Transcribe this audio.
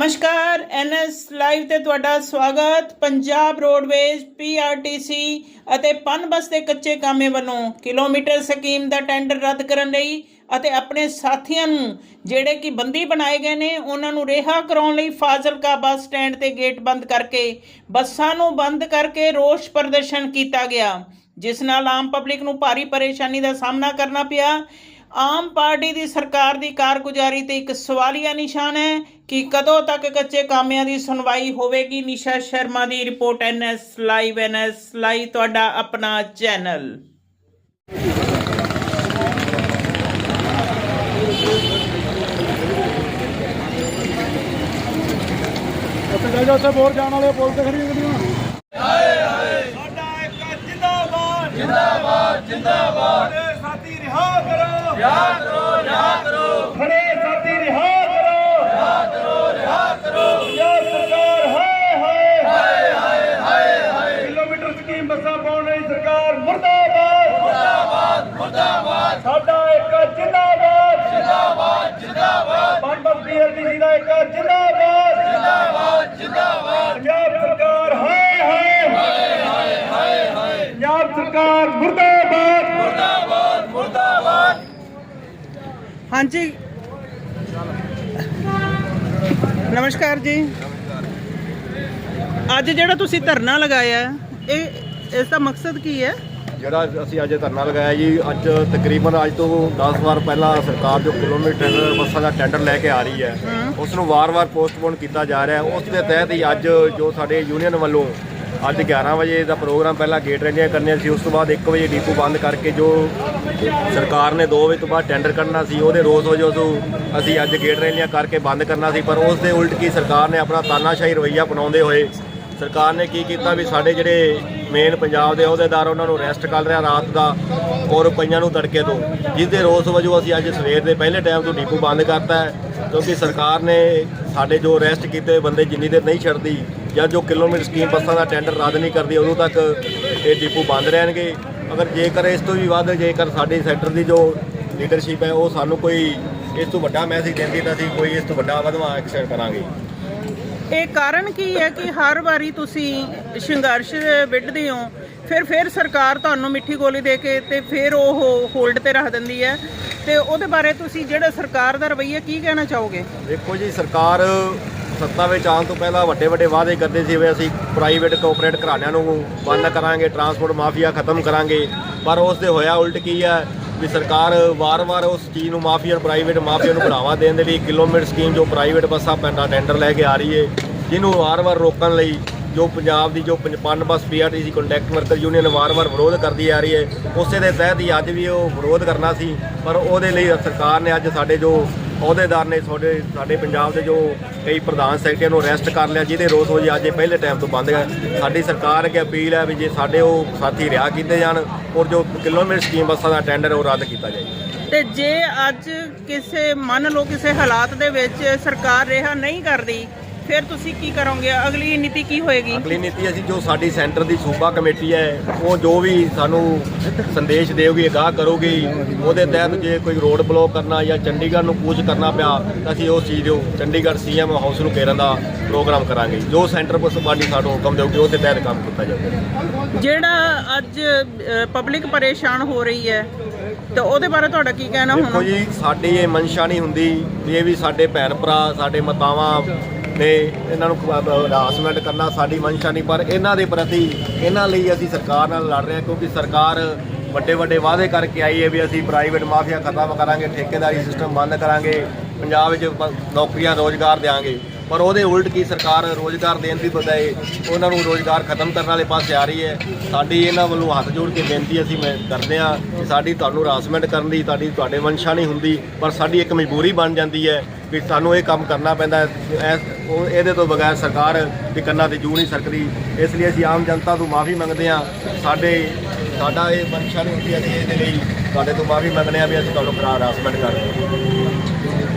ਨਮਸਕਾਰ, NS live ਤੇ ਤੁਹਾਡਾ ਸਵਾਗਤ। ਪੰਜਾਬ ਰੋਡਵੇਜ਼ ਪੀਆਰਟੀਸੀ ਅਤੇ ਪਨਬਸ ਦੇ ਕੱਚੇ ਕਾਮੇ ਵੱਲੋਂ ਕਿਲੋਮੀਟਰ ਸਕੀਮ ਦਾ ਟੈਂਡਰ ਰੱਦ ਕਰਨ ਲਈ ਅਤੇ ਆਪਣੇ ਸਾਥੀਆਂ ਨੂੰ ਜਿਹੜੇ ਕਿ ਬੰਦੀ ਬਣਾਏ ਗਏ ਨੇ, ਉਹਨਾਂ ਨੂੰ ਰਿਹਾ ਕਰਾਉਣ ਲਈ ਫਾਜ਼ਿਲਕਾ ਬੱਸ ਸਟੈਂਡ ਤੇ ਗੇਟ ਬੰਦ ਕਰਕੇ, ਬੱਸਾਂ ਨੂੰ ਬੰਦ ਕਰਕੇ ਰੋਸ ਪ੍ਰਦਰਸ਼ਨ ਕੀਤਾ ਗਿਆ, ਜਿਸ ਨਾਲ ਆਮ ਪਬਲਿਕ ਨੂੰ ਭਾਰੀ ਪਰੇਸ਼ਾਨੀ ਦਾ ਸਾਹਮਣਾ ਕਰਨਾ ਪਿਆ। ਆਮ ਪਾਰਟੀ ਦੀ ਸਰਕਾਰ ਦੀ ਕਾਰਗੁਜ਼ਾਰੀ ਤੇ ਇੱਕ ਸਵਾਲੀਆ ਨਿਸ਼ਾਨ ਹੈ ਕਿ ਕਦੋਂ ਤੱਕ ਕੱਚੇ ਕਾਮਿਆਂ ਦੀ ਸੁਣਵਾਈ ਹੋਵੇਗੀ? ਨਿਸ਼ਾ ਸ਼ਰਮਾ ਦੀ report NS live NS live ਤੁਹਾਡਾ ਆਪਣਾ ਚੈਨਲ। ਉੱਥੇ ਜਾ ਜਾ ਉੱਥੇ ਬੋਰ ਜਾਣ ਵਾਲੇ ਪੁਲ ਤੇ ਖੜੀਆਂ ਗੱਡੀਆਂ ਸਾਡਾ ਇੱਕ ਜਿੰਦਾਬਾਦ। ਜਿੰਦਾਬਾਦ ਜਿੰਦਾਬਾਦ। ਰਿਹਾ ਕਰੋ ਰਿਹਾ ਕਰੋ ਖੜੇ ਸਾਥੀ ਰਿਹਾ ਕਰੋ। ਰਿਹਾ ਕਰੋ ਰਿਹਾ ਕਰੋ ਪੰਜਾਬ ਸਰਕਾਰ ਹਾਏ ਹਾਏ। ਹਾਏ ਹਾਏ ਹਾਏ ਹਾਏ ਕਿਲੋਮੀਟਰ ਸਕੀਮ ਬੱਸਾਂ ਪਾਉਣ ਵਾਲੀ ਸਰਕਾਰ? ਮੁਰਦਾਬਾਦ। ਮੁਰਦਾਬਾਦ ਮੁਰਦਾਬਾਦ ਸਾਡਾ ਇੱਕ ਜਿੰਦਾਬਾਦ। ਜਿੰਦਾਬਾਦ ਜਿੰਦਾਬਾਦ। ਪੰਡਤ ਬੀਆਰਟੀਸੀ ਦਾ ਇੱਕ ਜਿੰਦਾਬਾਦ ਜਿੰਦਾਬਾਦ ਜਿੰਦਾਬਾਦ ਪੰਜਾਬ ਸਰਕਾਰ ਹਾਏ ਹਾਏ ਪੰਜਾਬ ਸਰਕਾਰ ਮੁਰਦਾਬਾਦ ਮੁਰਦਾਬਾਦ ਮੁਰਦਾਬਾਦ ਹਾਂਜੀ। ਨਮਸਕਾਰ ਜੀ। ਅੱਜ ਜਿਹੜਾ ਤੁਸੀਂ ਧਰਨਾ ਲਗਾਇਆ ਇਹ ਇਸ ਦਾ ਮਕਸਦ ਕੀ ਹੈ? ਜਿਹੜਾ ਅਸੀਂ ਅੱਜ ਧਰਨਾ ਲਗਾਇਆ ਜੀ ਅੱਜ ਤਕਰੀਬਨ ਅੱਜ ਤੋਂ 10 ਵਾਰ ਪਹਿਲਾਂ ਸਰਕਾਰ ਜੋ ਕਿਲੋਮੀਟਰ ਬੱਸਾਂ ਦਾ ਟੈਂਡਰ ਲੈ ਕੇ ਆ ਰਹੀ ਹੈ ਉਸ ਨੂੰ ਵਾਰ-ਵਾਰ ਪੋਸਟਪੋਨ ਕੀਤਾ ਜਾ ਰਿਹਾ ਹੈ। ਉਸ ਦੇ ਤਹਿਤ ਹੀ ਅੱਜ ਜੋ ਸਾਡੇ ਯੂਨੀਅਨ ਵੱਲੋਂ ਅੱਜ 11 ਵਜੇ ਦਾ ਪ੍ਰੋਗਰਾਮ ਪਹਿਲਾਂ ਗੇਟ ਰੈਲੀਆਂ ਕਰਨੀਆਂ ਸੀ, ਉਸ ਤੋਂ ਬਾਅਦ 1 ਵਜੇ ਡੀਪੂ ਬੰਦ ਕਰਕੇ ਜੋ ਸਰਕਾਰ ਨੇ 2 ਵਜੇ ਤੋਂ ਬਾਅਦ ਟੈਂਡਰ ਕੱਢਣਾ ਸੀ, ਉਹਦੇ ਰੋਸ ਵਜੋਂ ਤੋਂ ਅਸੀਂ ਅੱਜ ਗੇਟ ਰੈਲੀਆਂ ਕਰਕੇ ਬੰਦ ਕਰਨਾ ਸੀ, ਪਰ ਉਸ ਦੇ ਉਲਟ ਕੀ ਸਰਕਾਰ ਨੇ ਆਪਣਾ ਤਾਨਾਸ਼ਾਹੀ ਰਵੱਈਆ ਅਪਣਾਉਂਦੇ ਹੋਏ ਸਰਕਾਰ ਨੇ ਕੀ ਕੀਤਾ ਵੀ ਸਾਡੇ ਜਿਹੜੇ ਮੇਨ ਪੰਜਾਬ ਦੇ ਅਹੁਦੇਦਾਰ ਉਹਨਾਂ ਨੂੰ ਰੈਸਟ ਕਰ ਰਿਹਾ ਰਾਤ ਦਾ ਔਰ ਪਈਆਂ ਨੂੰ ਤੜਕੇ ਤੋਂ ਜਿਸ ਦੇ ਰੋਸ ਵਜੋਂ ਅਸੀਂ ਅੱਜ ਸਵੇਰ ਦੇ ਪਹਿਲੇ ਟਾਈਮ ਤੋਂ ਡੀਪੂ ਬੰਦ ਕਰਤਾ ਹੈ, ਕਿਉਂਕਿ ਸਰਕਾਰ ਨੇ ਸਾਡੇ ਜੋ ਰੈਸਟ ਕੀਤੇ ਬੰਦੇ ਜਿੰਨੀ ਦੇਰ ਨਹੀਂ ਛੱਡਦੀ ਜਾਂ ਜੋ ਕਿਲੋਮੀਟਰ ਸਕੀਮ ਬੱਸਾਂ ਦਾ ਟੈਂਡਰ ਰੱਦ ਨਹੀਂ ਕਰਦੀ ਉਦੋਂ ਤੱਕ ਇਹ ਡੀਪੂ ਬੰਦ ਰਹਿਣਗੇ। ਅਗਰ ਜੇਕਰ ਇਸ ਤੋਂ ਵੀ ਵੱਧ ਜੇਕਰ ਸਾਡੇ ਸੈਕਟਰ ਦੀ ਜੋ ਲੀਡਰਸ਼ਿਪ ਹੈ ਉਹ ਸਾਨੂੰ ਕੋਈ ਇਸ ਤੋਂ ਵੱਡਾ ਮੈਸੇਜ ਦਿੰਦੀ ਤਾਂ ਅਸੀਂ ਕੋਈ ਇਸ ਤੋਂ ਵੱਡਾ ਵਧਵਾ ਐਕਸ਼ਨ ਕਰਾਂਗੇ। ਇਹ ਕਾਰਨ ਕੀ ਹੈ ਕਿ ਹਰ ਵਾਰੀ ਤੁਸੀਂ ਸੰਘਰਸ਼ ਵਿੱਢਦੇ ਹੋ ਫਿਰ ਫਿਰ ਸਰਕਾਰ ਤੁਹਾਨੂੰ ਮਿੱਠੀ ਗੋਲੀ ਦੇ ਕੇ ਤੇ ਫਿਰ ਉਹ ਹੋਲਡ ਤੇ ਰੱਖ ਦਿੰਦੀ ਹੈ। ਤੇ ਉਹਦੇ ਬਾਰੇ ਤੁਸੀਂ ਜਿਹੜਾ ਸਰਕਾਰ ਦਾ ਰਵੱਈਆ ਕੀ ਕਹਿਣਾ ਚਾਹੋਗੇ? ਦੇਖੋ ਜੀ ਸਰਕਾਰ ਸੱਤਾ ਵਿੱਚ ਆਉਣ ਤੋਂ ਪਹਿਲਾਂ ਵੱਡੇ ਵੱਡੇ ਵਾਅਦੇ ਕਰਦੇ ਸੀ ਵੀ ਅਸੀਂ ਪ੍ਰਾਈਵੇਟ ਕੋਆਪਰੇਟ ਘਰਾਣਿਆਂ ਨੂੰ ਬੰਦ ਕਰਾਂਗੇ ਟਰਾਂਸਪੋਰਟ ਮਾਫੀਆ ਖਤਮ ਕਰਾਂਗੇ। ਪਰ ਉਸ ਦੇ ਹੋਇਆ ਉਲਟ ਕੀ ਹੈ ਵੀ ਸਰਕਾਰ ਵਾਰ-ਵਾਰ ਉਸ ਚੀਜ਼ ਨੂੰ ਮਾਫੀਆ ਪ੍ਰਾਈਵੇਟ ਮਾਫੀਆ ਨੂੰ ਬੜਾਵਾ ਦੇਣ ਦੇ ਲਈ ਕਿਲੋਮੀਟਰ ਸਕੀਮ ਜੋ ਪ੍ਰਾਈਵੇਟ ਬੱਸਾਂ ਪੈਂਦਾ ਟੈਂਡਰ ਲੈ ਕੇ ਆ ਰਹੀ ਹੈ, ਜਿਹਨੂੰ ਵਾਰ-ਵਾਰ ਰੋਕਣ ਲਈ ਜੋ ਪੰਜਾਬ ਦੀ ਜੋ ਪੰਜ- Punbus PRTC contract worker union ਵਾਰ-ਵਾਰ ਵਿਰੋਧ ਕਰਦੀ ਆ ਰਹੀ ਹੈ, ਉਸੇ ਦੇ ਤਹਿਤ ਹੀ ਅੱਜ ਵੀ ਉਹ ਵਿਰੋਧ ਕਰਨਾ ਸੀ, ਪਰ ਉਹਦੇ ਲਈ ਸਰਕਾਰ ਨੇ ਅੱਜ ਸਾਡੇ ਜੋ ਅਹੁਦੇਦਾਰ ਨੇ ਤੁਹਾਡੇ, ਸਾਡੇ ਪੰਜਾਬ ਦੇ ਜੋ ਕਈ ਪ੍ਰਧਾਨ ਸੈਕਟਰੀਆਂ ਨੂੰ ਅਰੈਸਟ ਕਰ ਲਿਆ, ਜਿਹਦੇ ਰੋਸ ਵਜੇ ਅੱਜ ਇਹ ਪਹਿਲੇ ਟਾਈਮ ਤੋਂ ਬੰਦ ਹੈ। ਸਾਡੀ ਸਰਕਾਰ ਅੱਗੇ ਅਪੀਲ ਹੈ ਵੀ ਜੇ ਸਾਡੇ ਉਹ ਸਾਥੀ ਰਿਹਾ ਕੀਤੇ ਜਾਣ, ਔਰ ਜੋ ਕਿਲੋਮੀਟਰ ਸਕੀਮ ਬੱਸਾਂ ਦਾ ਟੈਂਡਰ ਉਹ ਰੱਦ ਕੀਤਾ ਜਾਏ। ਤੇ ਜੇ ਅੱਜ ਕਿਸੇ, ਮੰਨ ਲਓ ਕਿਸੇ ਹਾਲਾਤ ਦੇ ਵਿੱਚ ਸਰਕਾਰ ਰਿਹਾ ਨਹੀਂ ਕਰਦੀ ਫਿਰ ਤੁਸੀਂ ਕੀ ਕਰੋਗੇ? ਅਗਲੀ ਨੀਤੀ ਕੀ ਹੋਏਗੀ? ਅਗਲੀ ਨੀਤੀ ਅਸੀਂ ਜੋ ਸਾਡੀ ਸੈਂਟਰ ਦੀ ਸੂਬਾ ਕਮੇਟੀ ਹੈ ਉਹ ਜੋ ਵੀ ਸਾਨੂੰ ਸੰਦੇਸ਼ ਦੇਊਗੀ ਅਗਾਹ ਕਰੂਗੀ ਉਹਦੇ ਤਹਿਤ ਜੇ ਕੋਈ ਰੋਡ ਬਲੌਕ ਕਰਨਾ ਜਾਂ ਚੰਡੀਗੜ੍ਹ ਨੂੰ ਕੂਚ ਕਰਨਾ ਪਿਆ ਤਾਂ ਅਸੀਂ ਉਸ ਚੀਜ਼ ਨੂੰ ਚੰਡੀਗੜ੍ਹ ਸੀਐਮ ਹਾਊਸ ਨੂੰ ਘੇਰਨ ਦਾ ਪ੍ਰੋਗਰਾਮ ਕਰਾਂਗੇ। ਜੋ ਸੈਂਟਰ ਪਰ ਸਾਡੀ ਸਾਨੂੰ ਹੁਕਮ ਦੇਊਗੀ ਉਹਦੇ ਤਹਿਤ ਕੰਮ ਕੀਤਾ ਜਾਊਗਾ। ਜਿਹੜਾ ਅੱਜ ਪਬਲਿਕ ਪਰੇਸ਼ਾਨ ਹੋ ਰਹੀ ਹੈ ਤੇ ਉਹਦੇ ਬਾਰੇ ਤੁਹਾਡਾ ਕੀ ਕਹਿਣਾ ਦੇਖੋ ਹੁਣ? ਜੀ ਸਾਡੀ ਇਹ ਮਨਸ਼ਾ ਨਹੀਂ ਹੁੰਦੀ ਵੀ ਇਹ ਵੀ ਸਾਡੇ ਭੈਣ ਭਰਾ ਸਾਡੇ ਮਾਤਾਵਾਂ ਨੇ ਇਹਨਾਂ ਨੂੰ ਹਰਾਸਮੈਂਟ ਕਰਨਾ, ਸਾਡੀ ਮਨਸ਼ਾ ਨਹੀਂ ਪਰ ਇਹਨਾਂ ਦੇ ਪ੍ਰਤੀ ਇਹਨਾਂ ਲਈ ਅਸੀਂ ਸਰਕਾਰ ਨਾਲ ਲੜ ਰਹੇ ਹਾਂ, ਕਿਉਂਕਿ ਸਰਕਾਰ ਵੱਡੇ ਵੱਡੇ ਵਾਅਦੇ ਕਰਕੇ ਆਈ ਹੈ ਵੀ ਅਸੀਂ ਪ੍ਰਾਈਵੇਟ ਮਾਫੀਆ ਖਤਮ ਕਰਾਂਗੇ, ਠੇਕੇਦਾਰੀ ਸਿਸਟਮ ਬੰਦ ਕਰਾਂਗੇ, ਪੰਜਾਬ ਵਿੱਚ ਨੌਕਰੀਆਂ ਰੋਜ਼ਗਾਰ ਦੇਵਾਂਗੇ ਪਰ ਉਹਦੇ ਉਲਟ ਕੀ ਸਰਕਾਰ ਰੋਜ਼ਗਾਰ ਦੇਣ ਦੀ ਬਜਾਏ ਉਹਨਾਂ ਨੂੰ ਰੋਜ਼ਗਾਰ ਖਤਮ ਕਰਨ ਵਾਲੇ ਪਾਸੇ ਆ ਰਹੀ ਹੈ। ਸਾਡੀ ਇਹਨਾਂ ਵੱਲੋਂ ਹੱਥ ਜੋੜ ਕੇ ਬੇਨਤੀ ਅਸੀਂ ਮੈਂ ਕਰਦੇ ਹਾਂ ਕਿ ਸਾਡੀ ਤੁਹਾਨੂੰ ਹਰਾਸਮੈਂਟ ਕਰਨ ਦੀ, ਤੁਹਾਡੀ ਤੁਹਾਡੇ ਮਨਸ਼ਾ ਨਹੀਂ ਹੁੰਦੀ, ਪਰ ਸਾਡੀ ਇੱਕ ਮਜਬੂਰੀ ਬਣ ਜਾਂਦੀ ਹੈ ਵੀ ਸਾਨੂੰ ਇਹ ਕੰਮ ਕਰਨਾ ਪੈਂਦਾ ਇਹਦੇ ਤੋਂ ਬਗੈਰ ਸਰਕਾਰ ਦੀ ਕੰਨਾਂ ਤੇ ਜੂ ਨਹੀਂ ਸਕਦੀ ਇਸ ਲਈ ਅਸੀਂ ਆਮ ਜਨਤਾ ਤੋਂ ਮਾਫੀ ਮੰਗਦੇ ਹਾਂ। ਸਾਡੇ ਸਾਡਾ ਇਹ ਮਨਸ਼ਾ ਨਹੀਂ ਹੁੰਦੀ ਅਸੀਂ ਇਹਦੇ ਲਈ ਤੁਹਾਡੇ ਤੋਂ ਮਾਫੀ ਮੰਗਦੇ ਹਾਂ ਵੀ ਅਸੀਂ ਤੁਹਾਨੂੰ ਕਰਾ ਹਰਾਸਮੈਂਟ ਕਰ ਹਾਂ